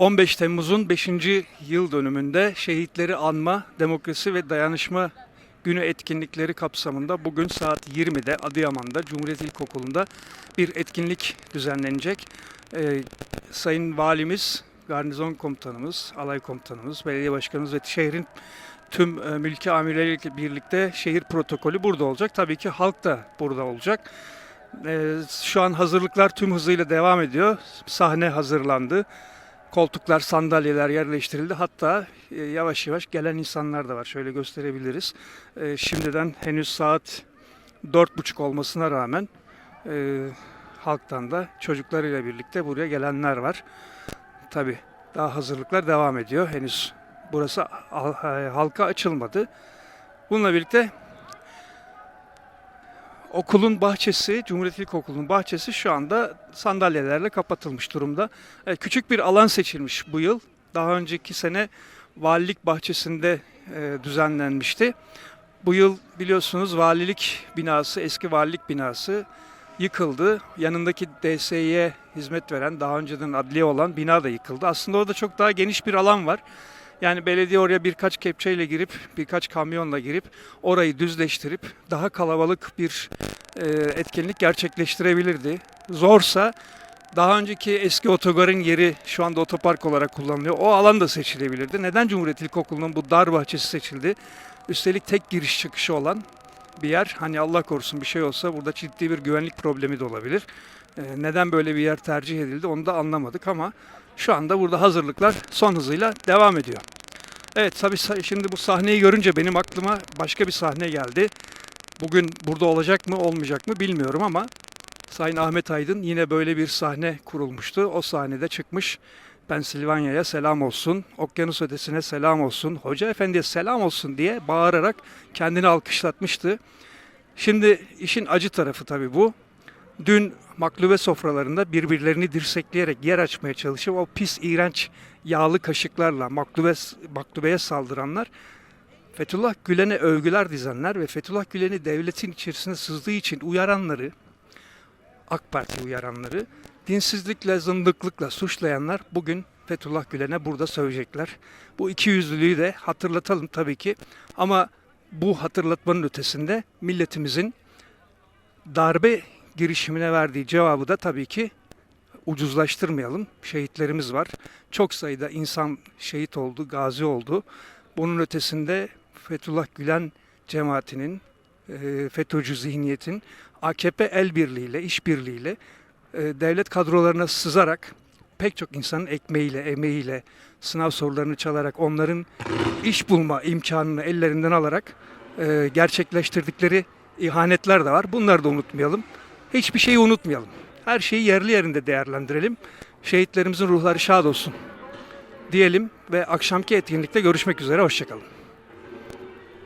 15 Temmuz'un 5. yıl dönümünde şehitleri anma, demokrasi ve dayanışma günü etkinlikleri kapsamında bugün saat 20'de Adıyaman'da Cumhuriyet İlkokulu'nda bir etkinlik düzenlenecek. Ee, Sayın Valimiz, Garnizon Komutanımız, Alay Komutanımız, Belediye Başkanımız ve şehrin tüm e, mülki amirleriyle birlikte şehir protokolü burada olacak. Tabii ki halk da burada olacak. Ee, şu an hazırlıklar tüm hızıyla devam ediyor. Sahne hazırlandı. Koltuklar, sandalyeler yerleştirildi. Hatta e, yavaş yavaş gelen insanlar da var. Şöyle gösterebiliriz. E, şimdiden henüz saat dört buçuk olmasına rağmen e, halktan da çocuklarıyla birlikte buraya gelenler var. Tabii daha hazırlıklar devam ediyor. Henüz burası hal- halka açılmadı. Bununla birlikte okulun bahçesi, Cumhuriyet İlkokulu'nun bahçesi şu anda sandalyelerle kapatılmış durumda. E, Küçük bir alan seçilmiş bu yıl. Daha önceki sene valilik bahçesinde e, düzenlenmişti. Bu yıl biliyorsunuz valilik binası, eski valilik binası yıkıldı. Yanındaki DSİ'ye hizmet veren, daha önceden adliye olan bina da yıkıldı. Aslında orada çok daha geniş bir alan var. Yani belediye oraya birkaç kepçeyle girip, birkaç kamyonla girip orayı düzleştirip daha kalabalık bir e, etkinlik gerçekleştirebilirdi. Zorsa daha önceki eski otogarın yeri şu anda otopark olarak kullanılıyor. O alan da seçilebilirdi. Neden Cumhuriyet İlkokulu'nun bu dar bahçesi seçildi? Üstelik tek giriş çıkışı olan bir yer. Hani Allah korusun bir şey olsa burada ciddi bir güvenlik problemi de olabilir. E, neden böyle bir yer tercih edildi onu da anlamadık ama şu anda burada hazırlıklar son hızıyla devam ediyor. Evet tabii şimdi bu sahneyi görünce benim aklıma başka bir sahne geldi. Bugün burada olacak mı olmayacak mı bilmiyorum ama Sayın Ahmet Aydın yine böyle bir sahne kurulmuştu. O sahnede çıkmış Pensilvanya'ya selam olsun, okyanus ötesine selam olsun, hoca efendiye selam olsun diye bağırarak kendini alkışlatmıştı. Şimdi işin acı tarafı tabii bu. Dün maklube sofralarında birbirlerini dirsekleyerek yer açmaya çalışıp o pis, iğrenç, yağlı kaşıklarla maklube, maklubeye saldıranlar Fethullah Gülen'e övgüler dizenler ve Fethullah Gülen'i devletin içerisine sızdığı için uyaranları, AK Parti uyaranları, dinsizlikle, zındıklıkla suçlayanlar bugün Fethullah Gülen'e burada sövecekler. Bu iki yüzlülüğü de hatırlatalım tabii ki. Ama bu hatırlatmanın ötesinde milletimizin darbe girişimine verdiği cevabı da tabii ki ucuzlaştırmayalım. Şehitlerimiz var. Çok sayıda insan şehit oldu, gazi oldu. Bunun ötesinde Fethullah Gülen cemaatinin, FETÖ'cü zihniyetin AKP el birliğiyle, işbirliğiyle e, devlet kadrolarına sızarak pek çok insanın ekmeğiyle, emeğiyle, sınav sorularını çalarak onların iş bulma imkanını ellerinden alarak e, gerçekleştirdikleri ihanetler de var. Bunları da unutmayalım. Hiçbir şeyi unutmayalım. Her şeyi yerli yerinde değerlendirelim. Şehitlerimizin ruhları şad olsun diyelim ve akşamki etkinlikte görüşmek üzere. Hoşçakalın.